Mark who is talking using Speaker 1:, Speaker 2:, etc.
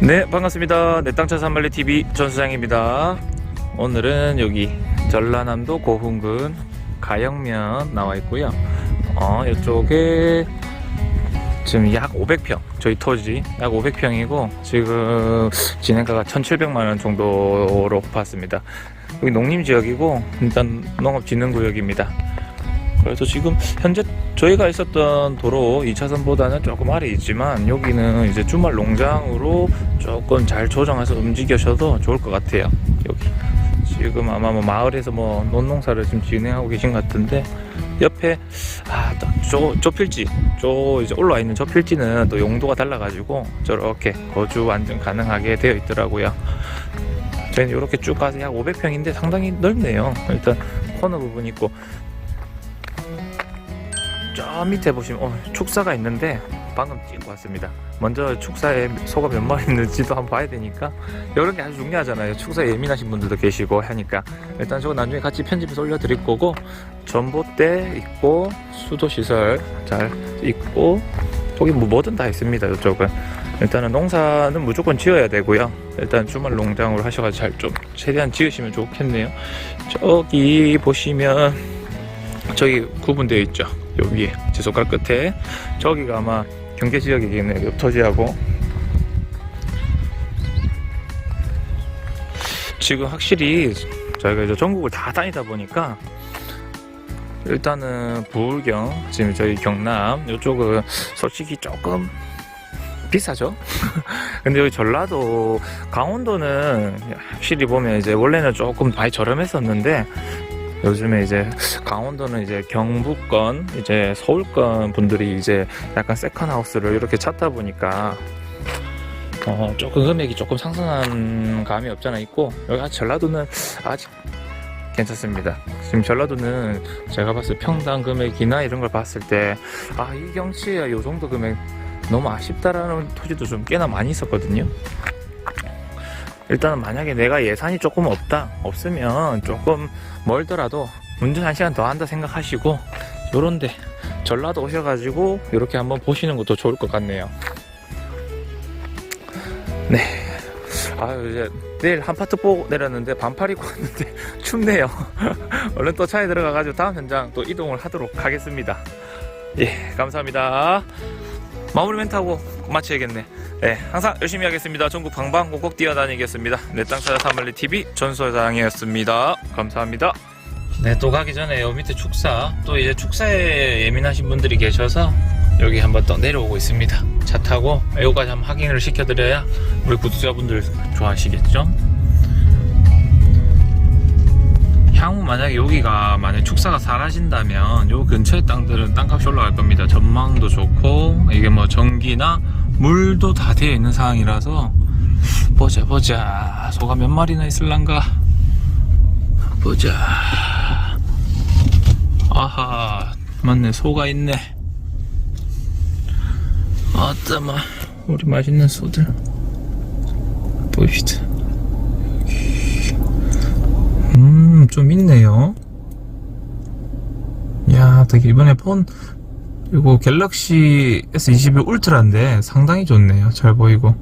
Speaker 1: 네 반갑습니다. 내 땅차 산말리 TV 전수장입니다. 오늘은 여기 전라남도 고흥군 가영면 나와 있고요. 어 이쪽에 지금 약 500평 저희 토지 약 500평이고 지금 진행가가 1700만원 정도로 봤습니다. 여기 농림지역이고 일단 농업진흥구역입니다 그래서 지금 현재 저희가 있었던 도로 2차선보다는 조금 아래 있지만 여기는 이제 주말 농장으로 조금 잘 조정해서 움직여셔도 좋을 것 같아요. 여기 지금 아마 뭐 마을에서 뭐 논농사를 지금 진행하고 계신 것 같은데 옆에 아저 저 필지 저 이제 올라와 있는 저 필지는 또 용도가 달라가지고 저렇게 거주 완전 가능하게 되어 있더라고요. 저희는 이렇게 쭉 가서 약 500평인데 상당히 넓네요. 일단 코너 부분 있고 저 밑에 보시면 어, 축사가 있는데 방금 찍고 왔습니다. 먼저 축사에 소가 몇 마리 있는지도 한번 봐야 되니까 이런 게 아주 중요하잖아요. 축사에 예민하신 분들도 계시고 하니까 일단 저거 나중에 같이 편집해서 올려드릴 거고 전봇대 있고 수도 시설 잘 있고 거기 뭐 뭐든 다 있습니다. 이쪽은 일단은 농사는 무조건 지어야 되고요. 일단 주말 농장으로 하셔가지고 잘 좀 최대한 지으시면 좋겠네요. 저기 보시면 저기 구분되어 있죠. 요 위에 제 손가락 끝에 저기가 아마 경계 지역이겠네요. 옆 토지하고 지금 확실히 저희가 이제 전국을 다 다니다 보니까 일단은 부울경 지금 저희 경남 이쪽은 솔직히 조금 비싸죠. 근데 여기 전라도 강원도는 확실히 보면 이제 원래는 조금 많이 저렴했었는데 요즘에 이제 강원도는 이제 경북권 이제 서울권 분들이 이제 약간 세컨 하우스를 이렇게 찾다 보니까 어 조금 금액이 조금 상승한 감이 없잖아 있고 여기 전라도는 아직 괜찮습니다. 지금 전라도는 제가 봤을 때 평당 금액이나 이런 걸 봤을 때 아 이 경치에 이 정도 금액 너무 아쉽다라는 토지도 좀 꽤나 많이 있었거든요. 일단은 만약에 내가 예산이 조금 없다 없으면 조금 멀더라도 운전 한 시간 더 한다 생각하시고 요런데 전라도 오셔가지고 이렇게 한번 보시는 것도 좋을 것 같네요. 네. 아유 이제 내일 한 파트 보고 내렸는데 반팔 입고 왔는데 춥네요. 얼른 또 차에 들어가가지고 다음 현장 또 이동을 하도록 하겠습니다. 예, 감사합니다. 마무리 멘트하고 마쳐야겠네. 네, 항상 열심히 하겠습니다. 전국 방방곡곡 뛰어다니겠습니다. 내 땅 찾아 사말리 TV 전소장이었습니다. 감사합니다. 네, 또 가기 전에 요 밑에 축사, 또 이제 축사에 예민하신 분들이 계셔서 여기 한번 또 내려오고 있습니다. 차 타고 이거까지 한번 확인을 시켜드려야 우리 구독자분들 좋아하시겠죠? 만약에 여기가 만약 축사가 사라진다면 요 근처의 땅들은 땅값이 올라갈 겁니다. 전망도 좋고 이게 뭐 전기나 물도 다 되어 있는 상황이라서 보자 보자. 소가 몇 마리나 있을란가? 보자. 아하 맞네. 소가 있네. 아따마 우리 맛있는 소들. 보입시다 음, 좀 있네요. 야, 되게 이번에 폰, 이거 갤럭시 S21 울트라인데 상당히 좋네요. 잘 보이고.